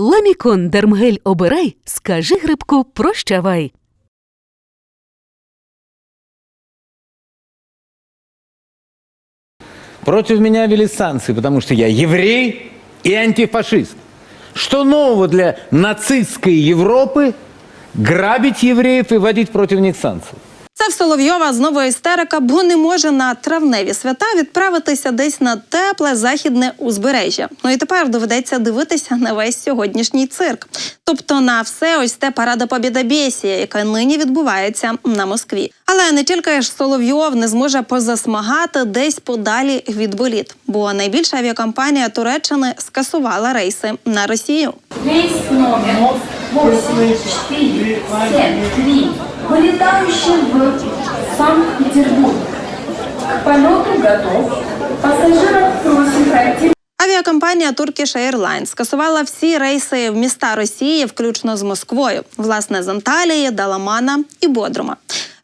Ламікон Дермгель обирай, скажи грибку прощавай. Против меня ввели санкции, потому что я еврей и антифашист. Что нового для нацистской Европы грабить евреев и вводить против них санкции? Це в Соловйова знову істерика, бо не може на травневі свята відправитися десь на тепле західне узбережжя. Ну і тепер доведеться дивитися на весь сьогоднішній цирк, тобто на все ось те парада побєдобєсія, яка нині відбувається на Москві. Але не тільки ж Соловйов не зможе позасмагати десь подалі від боліт, бо найбільша авіакомпанія Туреччини скасувала рейси на Росію. Рейс номер 8473, вылетающий в Санкт-Петербург. К полету готов. Пассажиров просим пройти Авіакомпанія Turkish Airlines скасувала всі рейси в міста Росії, включно з Москвою, власне, з Анталії, Даламана і Бодрума.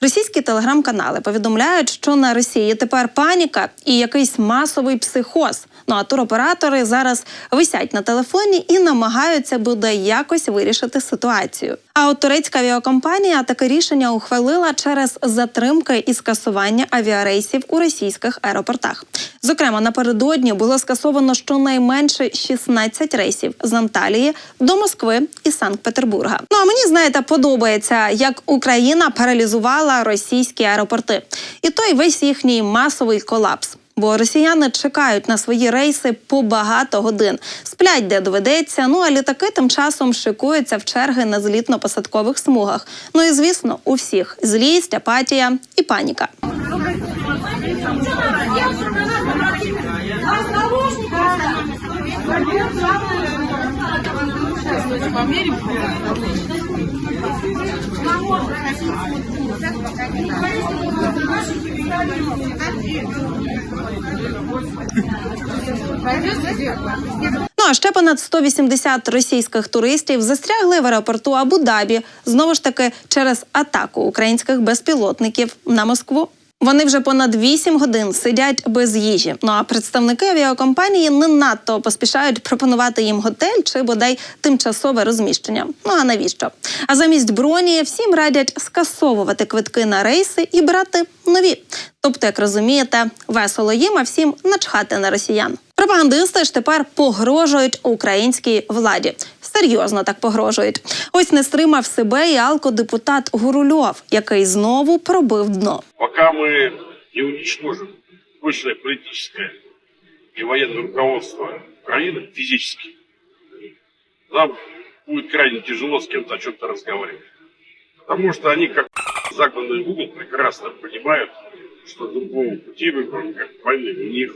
Російські телеграм-канали повідомляють, що на Росії тепер паніка і якийсь масовий психоз. Ну а туроператори зараз висять на телефоні і намагаються буде якось вирішити ситуацію. А от турецька авіакомпанія таке рішення ухвалила через затримки і скасування авіарейсів у російських аеропортах. Зокрема, напередодні було скасовано щонайменше 16 рейсів з Анталії до Москви і Санкт-Петербурга. Ну а мені знаєте, подобається, як Україна паралізувала російські аеропорти, і той весь їхній масовий колапс. Бо росіяни чекають на свої рейси по багато годин, сплять де доведеться. Ну а літаки тим часом шикуються в черги на злітно-посадкових смугах. Ну і звісно, у всіх злість, апатія і паніка. Ну а ще понад 180 російських туристів застрягли в аеропорту Абу-Дабі знову ж таки через атаку українських безпілотників на Москву. Вони вже понад 8 годин сидять без їжі. Ну а представники авіакомпанії не надто поспішають пропонувати їм готель чи бодай тимчасове розміщення. Ну а навіщо? А замість броні всім радять скасовувати квитки на рейси і брати нові. Тобто, як розумієте, весело їм, а всім начхати на росіян. Пропагандисти ж тепер погрожують українській владі Серйозно так погрожують. Ось не стримав себе і алкодепутат Гурульов, який знову пробив дно. пока мы не уничтожим высшее политическое и военное руководство Украины физически, нам будет крайне тяжело с кем-то о чем-то разговаривать. Потому что они, как загнанные в угол, прекрасно понимают, что другого пути выбора, как войны, у них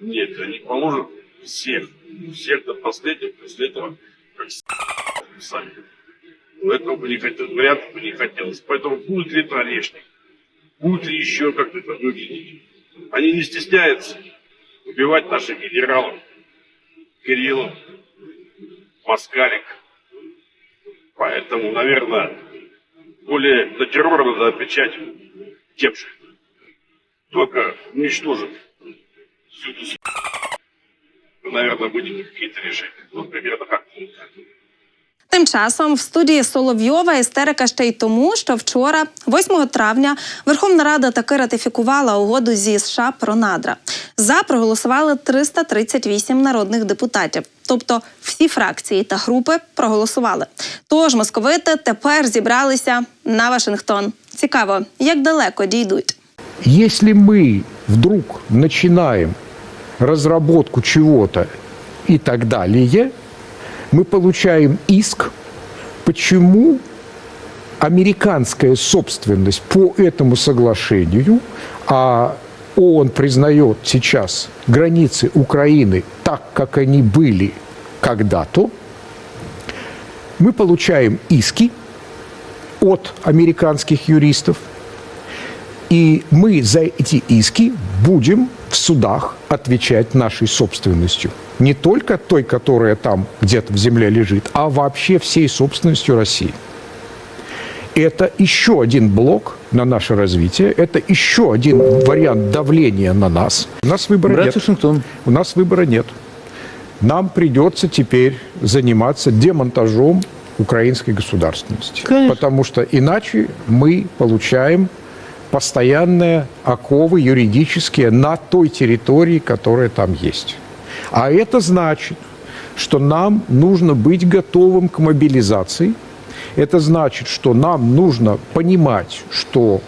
нет. Они положат всех, всех до последнего, после этого, Но этого бы не хотелось, вариантов бы не хотелось. Поэтому будет ли это орешник, будет ли еще как-то это выглядеть. Они не стесняются убивать наших генералов, Кириллов, Москалик. Поэтому, наверное, более на террор надо отвечать тем же. Только уничтожив всю эту наверное, будем какие-то решения. Вот примерно как Тим часом в студії Соловйова істерика ще й тому, що вчора, 8 травня, Верховна Рада таки ратифікувала угоду зі США про надра. За проголосували 338 народних депутатів. Тобто всі фракції та групи проголосували. Тож московити тепер зібралися на Вашингтон. Цікаво, як далеко дійдуть. Если мы вдруг начинаем разработку чего-то и так далее, мы получаем иск, почему американская собственность по этому соглашению, а ООН признает сейчас границы Украины так, как они были когда-то, мы получаем иски от американских юристов, и мы за эти иски будем в судах отвечать нашей собственностью. Не только той, которая там где-то в земле лежит, а вообще всей собственностью России. Это еще один блок на наше развитие, это еще один вариант давления на нас. У нас выбора Брать нет. Вашингтон. У нас выбора нет. нам придется теперь заниматься демонтажом украинской государственности. Конечно. Потому что иначе мы получаем постоянные оковы юридические на той территории, которая там есть. А это значит, что нам нужно быть готовым к мобилизации. Это значит, что нам нужно понимать, что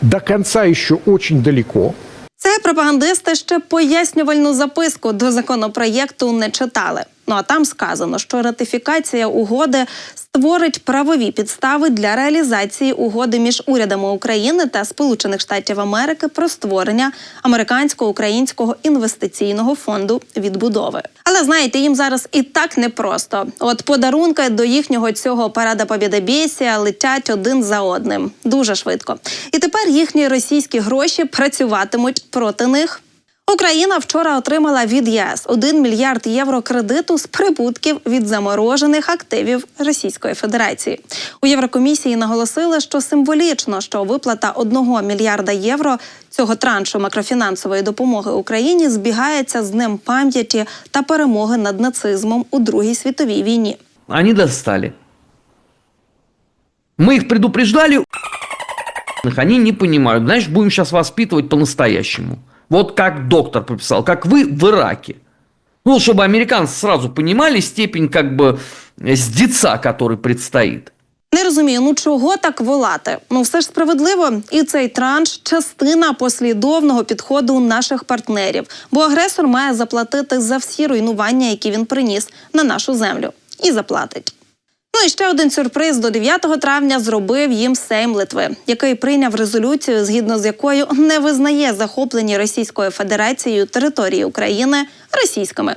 до конца еще очень далеко. Це пропагандисти ще пояснювальну записку до законопроєкту не читали. Ну а там сказано, що ратифікація угоди створить правові підстави для реалізації угоди між урядами України та Сполучених Штатів Америки про створення американсько-українського інвестиційного фонду відбудови. Але знаєте, їм зараз і так непросто. От подарунки до їхнього цього парада Побєдобєсія летять один за одним дуже швидко. І тепер їхні російські гроші працюватимуть проти них. Україна вчора отримала від ЄС 1 мільярд євро кредиту з прибутків від заморожених активів Російської Федерації. У Єврокомісії наголосили, що символічно, що виплата 1 мільярда євро цього траншу макрофінансової допомоги Україні збігається з днем пам'яті та перемоги над нацизмом у Другій світовій війні. Они достали. Мы их предупреждали, они не понимают. Значит, будем сейчас воспитывать по-настоящему. Вот как доктор прописал, как вы в Ираке. Ну, чтобы американцы сразу понимали степень как бы сдеца, который предстоит. Не розумію, ну чого так волати? Ну все ж справедливо, і цей транш частина послідовного підходу наших партнерів, бо агресор має заплатити за всі руйнування, які він приніс на нашу землю, і заплатить. Ну і ще один сюрприз до 9 травня зробив їм Сейм Литви, який прийняв резолюцію, згідно з якою не визнає захоплені Російською Федерацією території України російськими.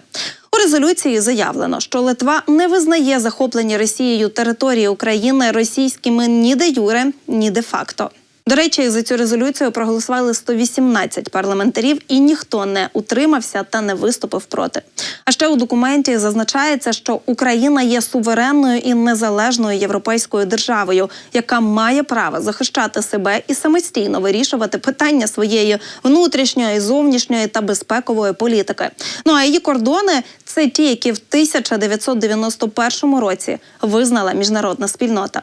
У резолюції заявлено, що Литва не визнає захоплені Росією території України російськими ні де юре, ні де факто. До речі, за цю резолюцію проголосували 118 парламентарів, і ніхто не утримався та не виступив проти. А ще у документі зазначається, що Україна є суверенною і незалежною європейською державою, яка має право захищати себе і самостійно вирішувати питання своєї внутрішньої, зовнішньої та безпекової політики. Ну а її кордони це ті, які в 1991 році визнала міжнародна спільнота.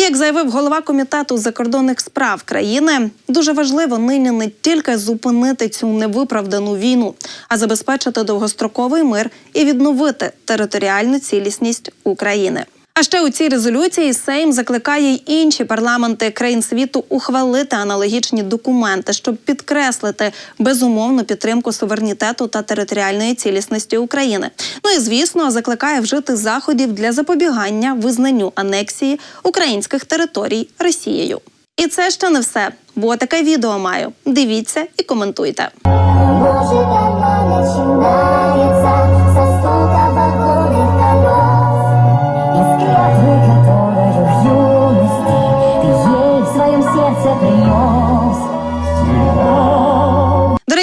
Як заявив голова комітету закордонних справ країни, дуже важливо нині не тільки зупинити цю невиправдану війну, а забезпечити довгостроковий мир і відновити територіальну цілісність України. А ще у цій резолюції Сейм закликає й інші парламенти країн світу ухвалити аналогічні документи, щоб підкреслити безумовну підтримку суверенітету та територіальної цілісності України. Ну і звісно, закликає вжити заходів для запобігання визнанню анексії українських територій Росією. І це ще не все, бо таке відео маю. Дивіться і коментуйте.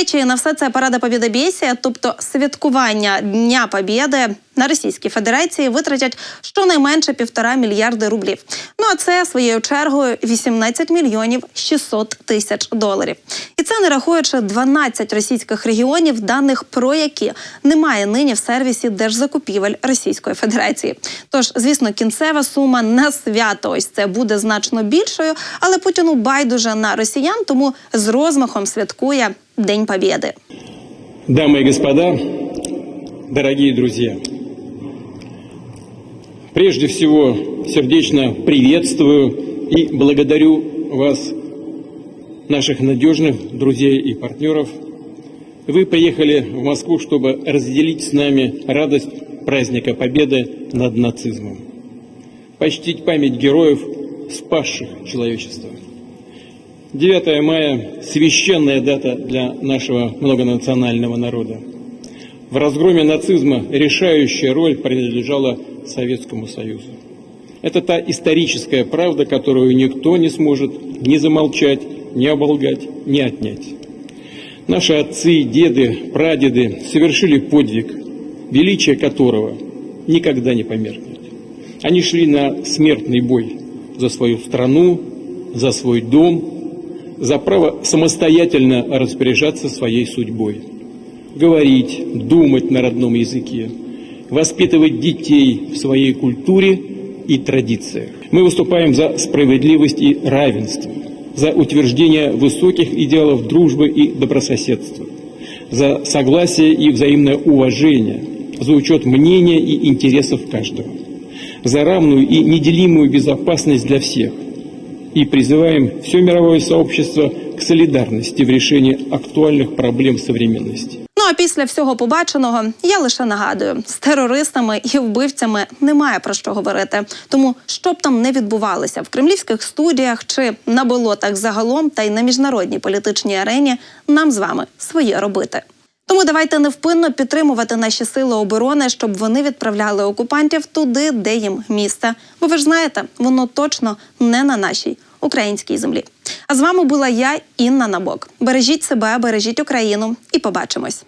До речі, на все це парада Побєдобєсія, тобто святкування Дня Побєди на Російській Федерації витратять щонайменше півтора мільярди рублів. Ну а це своєю чергою 18 мільйонів 600 тисяч доларів. І це не рахуючи 12 російських регіонів, даних про які немає нині в сервісі держзакупівель Російської Федерації. Тож, звісно, кінцева сума на свято ось це буде значно більшою, але Путіну байдуже на росіян, тому з розмахом святкує День Побєди. Дамы и господа, дорогие друзья, прежде всего сердечно приветствую и благодарю вас, наших надежных друзей и партнеров. Вы приехали в Москву, чтобы разделить с нами радость праздника Победы над нацизмом, почтить память героев, спасших человечество. 9 мая – священная дата для нашего многонационального народа. В разгроме нацизма решающая роль принадлежала Советскому Союзу. Это та историческая правда, которую никто не сможет ни замолчать, ни оболгать, ни отнять. Наши отцы, деды, прадеды совершили подвиг, величие которого никогда не померкнет. Они шли на смертный бой за свою страну, за свой дом, за право самостоятельно распоряжаться своей судьбой. говорить, думать на родном языке, воспитывать детей в своей культуре и традициях. Мы выступаем за справедливость и равенство, за утверждение высоких идеалов дружбы и добрососедства, за согласие и взаимное уважение, за учет мнения и интересов каждого, за равную и неделимую безопасность для всех и призываем все мировое сообщество к солидарности в решении актуальных проблем современности. Ну а після всього побаченого я лише нагадую: з терористами і вбивцями немає про що говорити. Тому що б там не відбувалося в кремлівських студіях чи на болотах загалом, та й на міжнародній політичній арені, нам з вами своє робити. Тому давайте невпинно підтримувати наші сили оборони, щоб вони відправляли окупантів туди, де їм місце. Бо ви ж знаєте, воно точно не на нашій українській землі. А з вами була я, Інна Набок. Бережіть себе, бережіть Україну і побачимось.